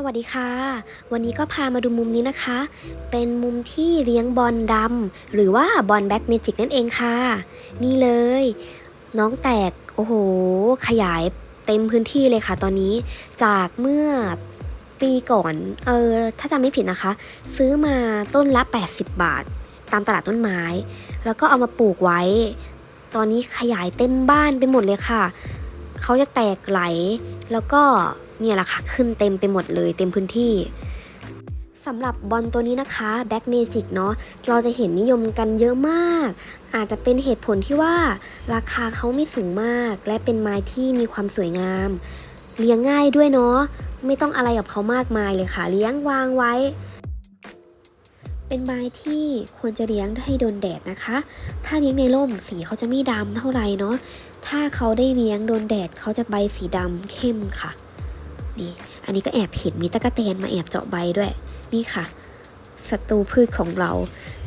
สวัสดีค่ะ วันนี้ก็พามาดูมุมนี้นะคะ เป็นมุมที่เลี้ยงบอลดำหรือว่าบอลแบ็กเมจิกนั่นเองค่ะ นี่เลย น้องแตก โอ้โห ขยายเต็มพื้นที่เลยค่ะตอนนี้ จากเมื่อปีก่อน เออ ถ้าจำไม่ผิดนะคะ ซื้อมาต้นละ 80 บาท ตามตลาดต้นไม้ แล้วก็เอามาปลูกไว้ ตอนนี้ขยายเต็มบ้านไปหมดเลยค่ะ เขาจะแตกไหล แล้วก็เนี่ยแหละค่ะขึ้นเต็มไปหมดเลยเต็มพื้นที่สำหรับบอลตัวนี้นะคะแบ็กเมจิกเนาะเราจะเห็นนิยมกันเยอะมาก อาจจะเป็นเหตุผลที่ว่าราคาเขาไม่สูงมาก และเป็นไม้ที่มีความสวยงาม เลี้ยงง่ายด้วยเนาะไม่ต้องอะไรกับเขามากมายเลยค่ะ เลี้ยงวางไว้ เป็นไม้ที่ควรจะเลี้ยงให้โดนแดดนะคะ ถ้าเลี้ยงในร่มสีเขาจะไม่ดำเท่าไหร่เนาะ ถ้าเขาได้เลี้ยงโดนแดดเขาจะใบสีดำเข้มค่ะ นี่ อันนี้ก็แอบเห็นมีตะกะแตนมาแอบเจาะใบด้วย นี่ค่ะ ศัตรูพืชของเรา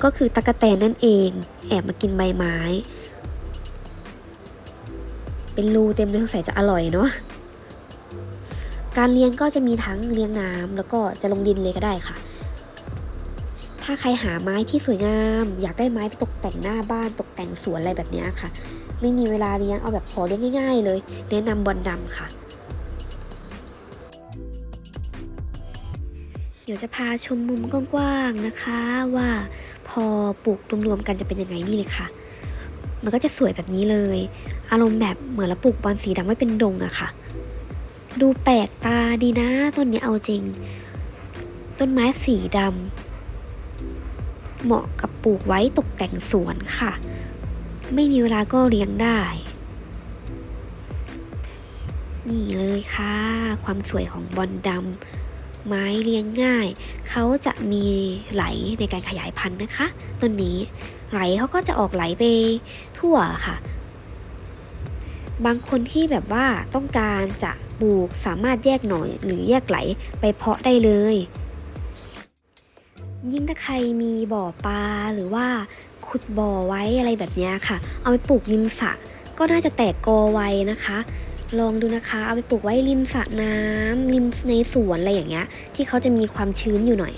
ก็คือตะกะแตนนั่นเอง แอบมากินใบไม้ เป็นรูเต็มเลยสงสัยจะอร่อยเนาะ การเลี้ยงก็จะมีทั้งเลี้ยงน้ำแล้วก็จะลงดินเลยก็ได้ค่ะ ถ้าใครหาไม้ที่สวยงาม อยากได้ไม้ไปตกแต่งหน้าบ้านตกแต่งสวนอะไรแบบนี้ค่ะ ไม่มีเวลาเลี้ยงเอาแบบพอเลี้ยงง่าย ๆ เลย แนะนำบอลดำค่ะ เดี๋ยวจะพาชมมุมกว้างๆนะคะ ว่าพอปลูกรวมๆกันจะเป็นยังไงนี่เลยค่ะ มันก็จะสวยแบบนี้เลย อารมณ์แบบเหมือนเราปลูกบอลสีดำไว้เป็นดงอะค่ะ ดูแปลกตาดีนะต้นนี้เอาจริง ต้นไม้สีดำ เหมาะกับปลูกไว้ตกแต่งสวนค่ะ ไม่มีเวลาก็เลี้ยงได้ นี่เลยค่ะ ความสวยของบอลดำไม้เลี้ยงง่าย เขาจะมีไหลในการขยายพันธุ์นะคะต้นนี้ไหลเขาก็จะออกไหลไปทั่วค่ะ บางคนที่แบบว่าต้องการจะปลูกสามารถแยกหน่อยหรือแยกไหลไปเพาะได้เลย ยิ่งถ้าใครมีบ่อปลาหรือว่าขุดบ่อไว้อะไรแบบนี้ค่ะ เอาไปปลูกริมสระก็น่าจะแตกกอไวนะคะ ลองดูนะคะ เอาไปปลูกไว้ริมสระน้ำริมในสวนอะไรอย่างเงี้ย ที่เขาจะมีความชื้นอยู่หน่อย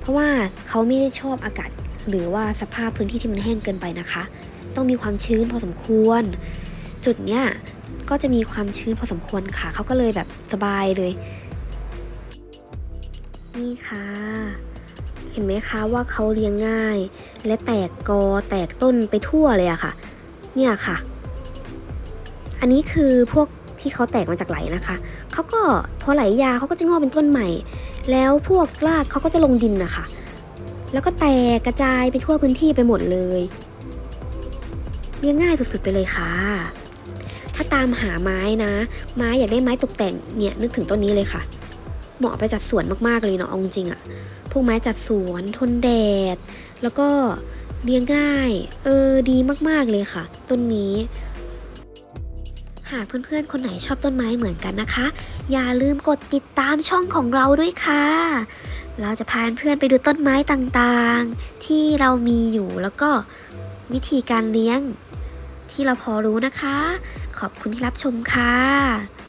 เพราะว่าเขาไม่ได้ชอบอากาศ หรือว่าสภาพพื้นที่ที่มันแห้งเกินไปนะคะ ต้องมีความชื้นพอสมควร จุดเนี้ยก็จะมีความชื้นพอสมควรค่ะ เขาก็เลยแบบสบายเลย นี่ค่ะ ห็นไหมคะว่าเขาเลี้ยงง่าย และแตกกอแตกต้นไปทั่วเลยอะค่ะ เนี่ยค่ะ อันนี้คือพวกที่เขาแตกมาจากไหลนะคะ เขาก็พอไหลยาเขาก็จะงอกเป็นต้นใหม่ แล้วพวกรากเขาก็จะลงดินนะคะ แล้วก็แตกกระจายไปทั่วพื้นที่ไปหมดเลยเลี้ยงง่ายสุดๆไปเลยค่ะ ถ้าตามหาไม้นะ ไม้อยากได้ไม้ตกแต่งเนี่ยนึกถึงต้นนี้เลยค่ะ เหมาะไปจัดสวนมากๆเลยเนาะอาจริงอะพวกไม้จัดสวนทนแดด แล้วก็เลี้ยงง่าย เออดีมากๆเลยค่ะ ต้นนี้ หากเพื่อนๆ คนไหนชอบต้นไม้เหมือนกันนะคะ อย่าลืมกดติดตามช่องของเราด้วยค่ะ เราจะพาเพื่อนไปดูต้นไม้ต่างๆ ที่เรามีอยู่แล้วก็วิธีการเลี้ยง ที่เราพอรู้นะคะ ขอบคุณที่รับชมค่ะ